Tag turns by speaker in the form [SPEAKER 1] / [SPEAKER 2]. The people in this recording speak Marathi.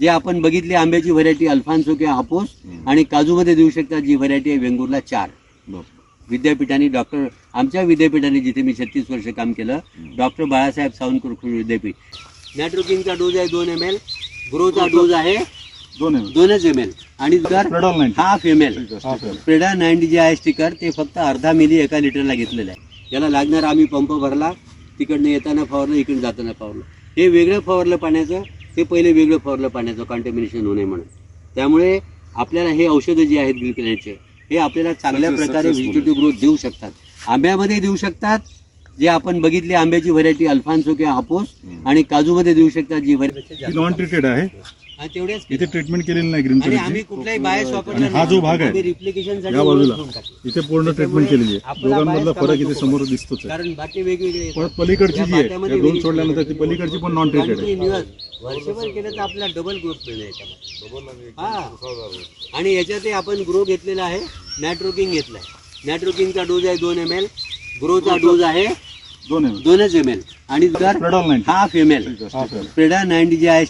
[SPEAKER 1] जे आपण बघितली आंब्याची व्हरायटी अल्फान्सो किंवा हापूस आणि काजूमध्ये देऊ शकता जी व्हरायटी आहे वेंगुर्ला चार. विद्यापीठाने डॉक्टर आमच्या विद्यापीठाने जिथे मी छत्तीस वर्ष काम केलं डॉक्टर बाळासाहेब सावंतकर विद्यापीठ. नॅट्रोकिंगचा डोज आहे दोन एम एल ग्रोचा डोज आहे
[SPEAKER 2] दोन आहे
[SPEAKER 1] दोनच एम एल आणि
[SPEAKER 2] Predol 90.
[SPEAKER 1] Half M L. Spreda ninety जे आहे स्टिकर ते फक्त अर्धा मिली एका लिटरला घेतलेलं आहे. याला लागणार आम्ही पंप भरला तिकडनं येताना फवारलं इकडून जाताना फवारलं. हे वेगळं फवारलं पाण्याचं ते पहिले वेगळं फवारलं पाण्याचं कॉन्टॅमिनेशन होऊ नये म्हणून. त्यामुळे आपल्याला हे औषधं जी आहेत ग्लिकलेटचे हे आपल्याला चांगल्या प्रकारे व्हेजिटेटिव्ह ग्रोथ देऊ शकतात. आंब्यामध्ये देऊ शकतात जे आपण बघितली आंब्याची व्हरायटी अल्फान्सो किंवा हापूस आणि काजूमध्ये देऊ शकतात जी व्हरायटी
[SPEAKER 2] नॉन ट्रीटेड आहे.
[SPEAKER 1] तेवढ्याच
[SPEAKER 2] इथे ट्रीटमेंट केलेली नाही ग्रीन
[SPEAKER 1] आणि आम्ही कुठलाही बायस वापरला
[SPEAKER 2] हा जो भाग आहे,
[SPEAKER 1] रिप्लिकेशन
[SPEAKER 2] या बाजूला. इथे पूर्ण ट्रीटमेंट केलेली आहे. दोघांमधला फरक इथे समोर दिसतोच आहे.
[SPEAKER 1] कारण बाटे वेगवेगळे.
[SPEAKER 2] परत पलीकडची जी आहे दोन सोडल्यानंतर ती पलीकडची पण नॉन ट्रीटेड आहे.
[SPEAKER 1] वर्षभर केलं तर आपल्याला डबल ग्रोथ मिळेल याच्यामध्ये. हा. आणि याच्यात हे आपण ग्रो घेतलेला आहे. नॅट्रोकिंग घेतलाय. नॅट्रोकिंगचा डोज आहे दोन एम एल ग्रोचा डोज आहे
[SPEAKER 2] दोन आहे
[SPEAKER 1] दोनच एम एल आणि
[SPEAKER 2] Predol 90.
[SPEAKER 1] Half M L
[SPEAKER 2] half आहे.
[SPEAKER 1] स्प्रेडा नाईन्टी जे आहे